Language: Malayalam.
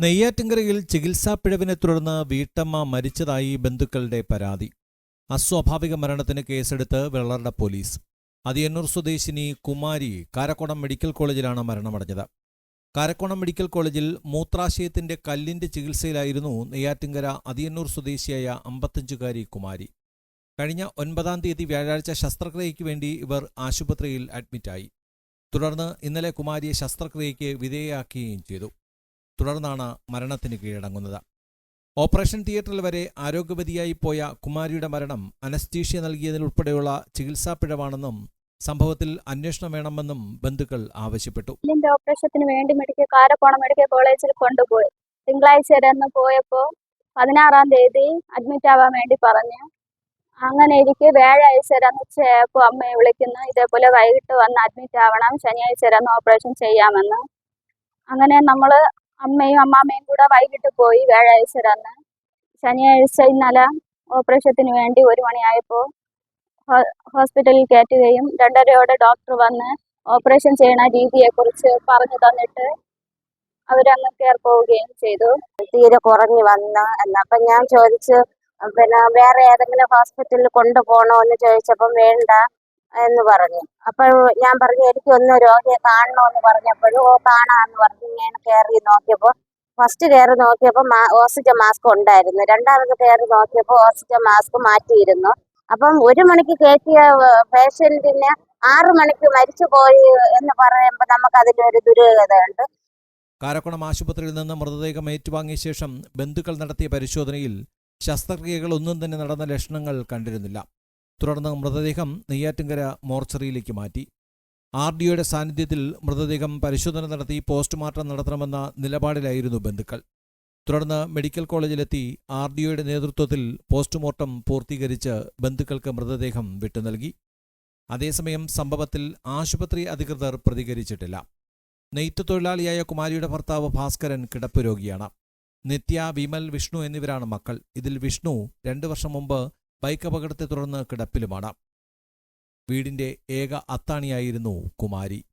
നെയ്യാറ്റിൻകരയിൽ ചികിത്സാ പിഴവിനെ തുടർന്ന് വീട്ടമ്മ മരിച്ചതായി ബന്ധുക്കളുടെ പരാതി. അസ്വാഭാവിക മരണത്തിന് കേസെടുത്ത് വെള്ളറട പോലീസ്. അതിയന്നൂർ സ്വദേശിനി കുമാരി കാരക്കോണം മെഡിക്കൽ കോളേജിലാണ് മരണമടഞ്ഞത്. കാരക്കോണം മെഡിക്കൽ കോളേജിൽ മൂത്രാശയത്തിന്റെ കല്ലിന്റെ ചികിത്സയിലായിരുന്നു നെയ്യാറ്റിൻകര അതിയന്നൂർ സ്വദേശിയായ അമ്പത്തഞ്ചുകാരി കുമാരി. കഴിഞ്ഞ ഒൻപതാം തീയതി വ്യാഴാഴ്ച ശസ്ത്രക്രിയയ്ക്ക് വേണ്ടി ഇവർ ആശുപത്രിയിൽ അഡ്മിറ്റായി. തുടർന്ന് ഇന്നലെ കുമാരിയെ ശസ്ത്രക്രിയയ്ക്ക് വിധേയയാക്കുകയും ചെയ്തു. തുടർന്നാണ് മരണത്തിന് കീഴടങ്ങുന്നത്. ഓപ്പറേഷൻ തിയേറ്ററിൽ വരെ ആരോഗ്യവതിയായി പോയ കുമാരിയുടെ മരണം അനസ്തീഷ്യ നൽകിയതിലുൾപ്പെടെയുള്ള ചികിത്സാ പിഴവാണെന്നും സംഭവത്തിൽ അന്വേഷണം വേണമെന്നും ബന്ധുക്കൾ ആവശ്യപ്പെട്ടു. ഓപ്പറേഷത്തിന് വേണ്ടി മെഡിക്കൽ കാരക്കോണം മെഡിക്കൽ കോളേജിൽ കൊണ്ടുപോയി. തിങ്കളാഴ്ച വരെ പോയപ്പോൾ പതിനാറാം തീയതി അഡ്മിറ്റ് ആവാൻ വേണ്ടി പറഞ്ഞു. അങ്ങനെ ഇരിക്കെ വ്യാഴാഴ്ച വരെ ഉച്ചയായപ്പോൾ അമ്മയെ വിളിക്കുന്നു. ഇതേപോലെ വൈകിട്ട് വന്ന് അഡ്മിറ്റ് ആവണം. ശനിയാഴ്ച വരെ ഓപ്പറേഷൻ ചെയ്യാമെന്ന്. അങ്ങനെ നമ്മൾ അമ്മയും അമ്മാമ്മയും കൂടെ വൈകിട്ട് പോയി വ്യാഴാഴ്ച തന്ന്. ശനിയാഴ്ച ഇന്നലെ ഓപ്പറേഷത്തിന് വേണ്ടി ഒരു മണിയായപ്പോൾ ഹോസ്പിറ്റലിൽ കയറ്റുകയും രണ്ടരയോടെ ഡോക്ടർ വന്ന് ഓപ്പറേഷൻ ചെയ്യണ രീതിയെക്കുറിച്ച് പറഞ്ഞു തന്നിട്ട് അവരങ്ങ് കയറി പോവുകയും ചെയ്തു. തീരെ കുറഞ്ഞു വന്ന് എന്നപ്പൊ ഞാൻ ചോദിച്ചു പിന്നെ വേറെ ഏതെങ്കിലും ഹോസ്പിറ്റലിൽ കൊണ്ടുപോകണോ എന്ന് ചോദിച്ചപ്പം വേണ്ട. എന്ന് പറഞ്ഞു. അപ്പോൾ ഞാൻ പറഞ്ഞു എനിക്കൊന്ന് രോഗിയെ കാണണമെന്ന് പറഞ്ഞപ്പോഴും ഓ കാണാന്ന് പറഞ്ഞു. ഇങ്ങനെ കയറി നോക്കിയപ്പോൾ ഫസ്റ്റ് കയറി നോക്കിയപ്പോൾ ഓക്സിജൻ മാസ്ക് ഉണ്ടായിരുന്നു. രണ്ടാമത് കയറി നോക്കിയപ്പോൾ ഓക്സിജൻ മാസ്ക് മാറ്റിയിരുന്നു. അപ്പം ഒരു മണിക്ക് കയറ്റിയ പേഷ്യന്റിന് ആറു മണിക്ക് മരിച്ചു പോയി എന്ന് പറയുമ്പോൾ നമുക്ക് അതിലൊരു ദുരൂഹതയുണ്ട്. കാരക്കുളം ആശുപത്രിയിൽ നിന്ന് മൃതദേഹം ഏറ്റുവാങ്ങിയ ശേഷം ബന്ധുക്കൾ നടത്തിയ പരിശോധനയിൽ ശസ്ത്രക്രിയകൾ ഒന്നും തന്നെ നടന്ന ലക്ഷണങ്ങൾ കണ്ടിരുന്നില്ല. തുടർന്ന് മൃതദേഹം നെയ്യാറ്റിൻകര മോർച്ചറിയിലേക്ക് മാറ്റി. ആർ ഡിഒയുടെ സാന്നിധ്യത്തിൽ മൃതദേഹം പരിശോധന നടത്തി പോസ്റ്റ്മോർട്ടം നടത്തണമെന്ന നിലപാടിലായിരുന്നു ബന്ധുക്കൾ. തുടർന്ന് മെഡിക്കൽ കോളേജിലെത്തി ആർ ഡിഒയുടെ നേതൃത്വത്തിൽ പോസ്റ്റ്മോർട്ടം പൂർത്തീകരിച്ച് ബന്ധുക്കൾക്ക് മൃതദേഹം വിട്ടുനൽകി അതേസമയം സംഭവത്തിൽ ആശുപത്രി അധികൃതർ പ്രതികരിച്ചിട്ടില്ല. നെയ്ത്ത് തൊഴിലാളിയായ കുമാരിയുടെ ഭർത്താവ് ഭാസ്കരൻ കിടപ്പ് രോഗിയാണ്. നിത്യ വിമൽ വിഷ്ണു എന്നിവരാണ് മക്കൾ. ഇതിൽ വിഷ്ണു രണ്ടു വർഷം മുമ്പ് ബൈക്ക് അപകടത്തെ തുടർന്ന് കിടപ്പിലുമാണ്. വീടിന്റെ ഏക അത്താണിയായിരുന്നു കുമാരി.